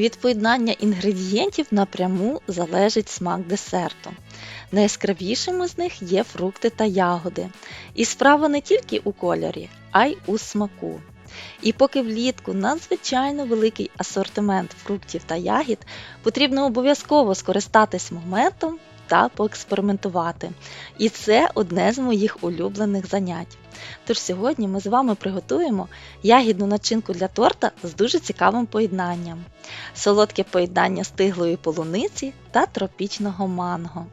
Від поєднання інгредієнтів напряму залежить смак десерту. Найяскравішими з них є фрукти та ягоди. І справа не тільки у кольорі, а й у смаку. І поки влітку надзвичайно великий асортимент фруктів та ягід, потрібно обов'язково скористатись моментом та поекспериментувати. І це одне з моїх улюблених занять. Тож сьогодні ми з вами приготуємо ягідну начинку для торта з дуже цікавим поєднанням. Солодке поєднання стиглої полуниці та тропічного манго.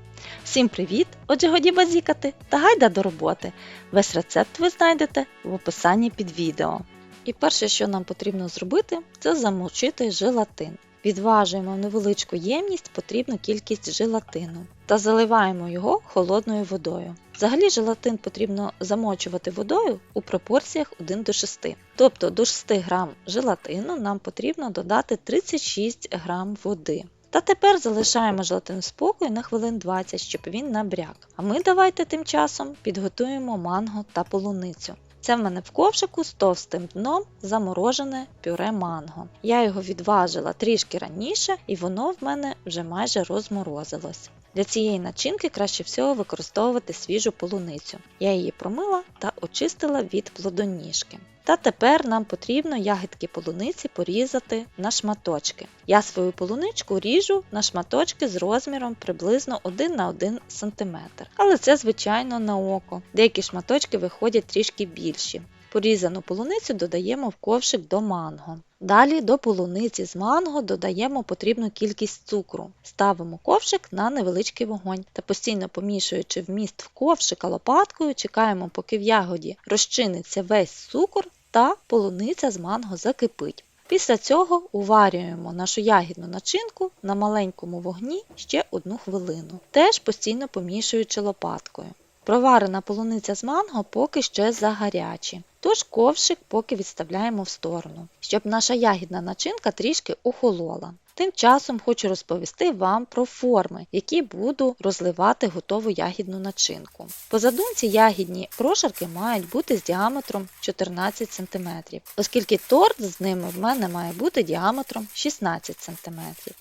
Всім привіт! Отже, годі базікати та гайда до роботи. Весь рецепт ви знайдете в описанні під відео. І перше, що нам потрібно зробити, це замочити желатин. Відважуємо в невеличку ємність потрібну кількість желатину та заливаємо його холодною водою. Взагалі желатин потрібно замочувати водою у пропорціях 1 до 6. Тобто до 6 грам желатину нам потрібно додати 36 грам води. Та тепер залишаємо желатин в спокою на хвилин 20, щоб він набряк. А ми давайте тим часом підготуємо манго та полуницю. Це в мене в ковшику з товстим дном заморожене пюре манго. Я його відважила трішки раніше, і воно в мене вже майже розморозилось. Для цієї начинки краще всього використовувати свіжу полуницю. Я її промила та очистила від плодоніжки. Та тепер нам потрібно ягідки полуниці порізати на шматочки. Я свою полуничку ріжу на шматочки з розміром приблизно 1 на 1 см. Але це, звичайно, на око. Деякі шматочки виходять трішки більші. Порізану полуницю додаємо в ковшик до манго. Далі до полуниці з манго додаємо потрібну кількість цукру. Ставимо ковшик на невеличкий вогонь та постійно помішуючи вміст в ковшика лопаткою, чекаємо, поки в ягоді розчиниться весь цукор та полуниця з манго закипить. Після цього уварюємо нашу ягідну начинку на маленькому вогні ще одну хвилину, теж постійно помішуючи лопаткою. Проварена полуниця з манго поки ще загарячі, тож ковшик поки відставляємо в сторону, щоб наша ягідна начинка трішки охолола. Тим часом хочу розповісти вам про форми, які буду розливати готову ягідну начинку. По задумці ягідні прошарки мають бути з діаметром 14 см, оскільки торт з ними в мене має бути діаметром 16 см.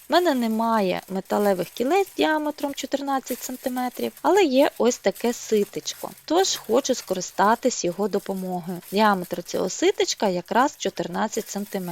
В мене немає металевих кілець діаметром 14 см, але є ось таке ситечко, тож хочу скористатись його допомогою. Діаметр цього ситечка якраз 14 см,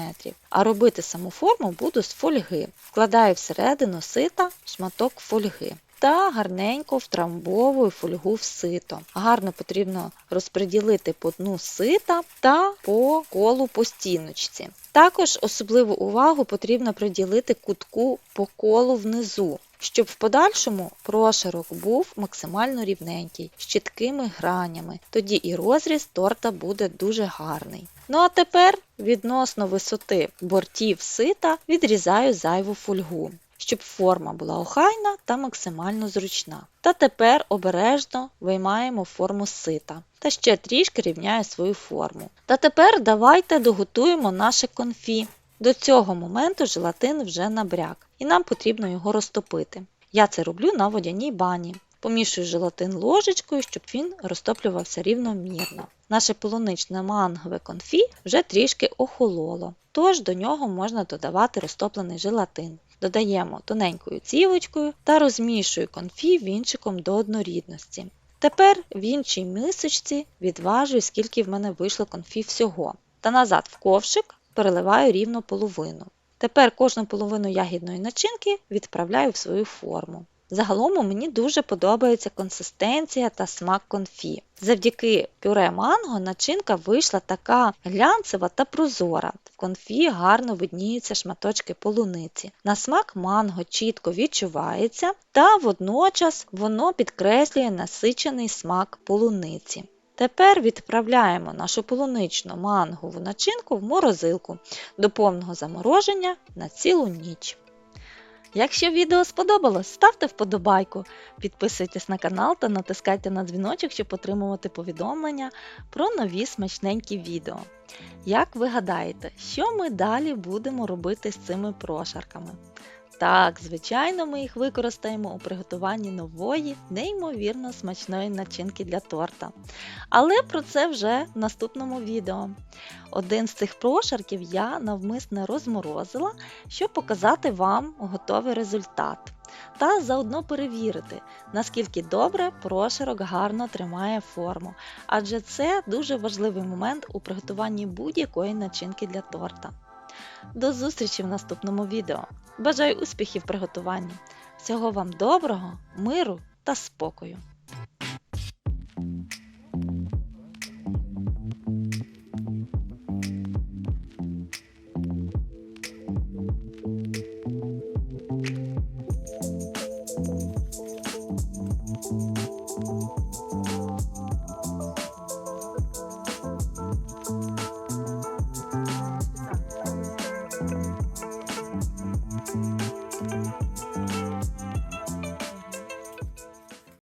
а робити саму форму буду з фольги. Вкладаю всередину сита шматок фольги. Та гарненько втрамбовую фольгу в сито. Гарно потрібно розподілити по дну сита та по колу по стіночці. Також особливу увагу потрібно приділити кутку по колу внизу, щоб в подальшому прошарок був максимально рівненький, з чіткими гранями. Тоді і розріз торта буде дуже гарний. Ну а тепер відносно висоти бортів сита відрізаю зайву фольгу, щоб форма була охайна та максимально зручна. Та тепер обережно виймаємо форму сита та ще трішки рівняю свою форму. Та тепер давайте доготуємо наше конфі. До цього моменту желатин вже набряк, і нам потрібно його розтопити. Я це роблю на водяній бані. Помішую желатин ложечкою, щоб він розтоплювався рівномірно. Наше полуничне мангове конфі вже трішки охололо, тож до нього можна додавати розтоплений желатин. Додаємо тоненькою цівочкою та розмішую конфі вінчиком до однорідності. Тепер в іншій мисочці відважую, скільки в мене вийшло конфі всього. Та назад в ковшик переливаю рівно половину. Тепер кожну половину ягідної начинки відправляю в свою форму. Загалом мені дуже подобається консистенція та смак конфі. Завдяки пюре манго начинка вийшла така глянцева та прозора. В конфі гарно видніються шматочки полуниці. На смак манго чітко відчувається, та водночас воно підкреслює насичений смак полуниці. Тепер відправляємо нашу полуничну мангову начинку в морозилку до повного замороження на цілу ніч. Якщо відео сподобалось, ставте вподобайку, підписуйтесь на канал та натискайте на дзвіночок, щоб отримувати повідомлення про нові смачненькі відео. Як ви гадаєте, що ми далі будемо робити з цими прошарками? Так, звичайно, ми їх використаємо у приготуванні нової, неймовірно смачної начинки для торта. Але про це вже в наступному відео. Один з цих прошарків я навмисне розморозила, щоб показати вам готовий результат. Та заодно перевірити, наскільки добре прошарок гарно тримає форму, адже це дуже важливий момент у приготуванні будь-якої начинки для торта. До зустрічі в наступному відео. Бажаю успіхів в приготуванні. Всього вам доброго, миру та спокою!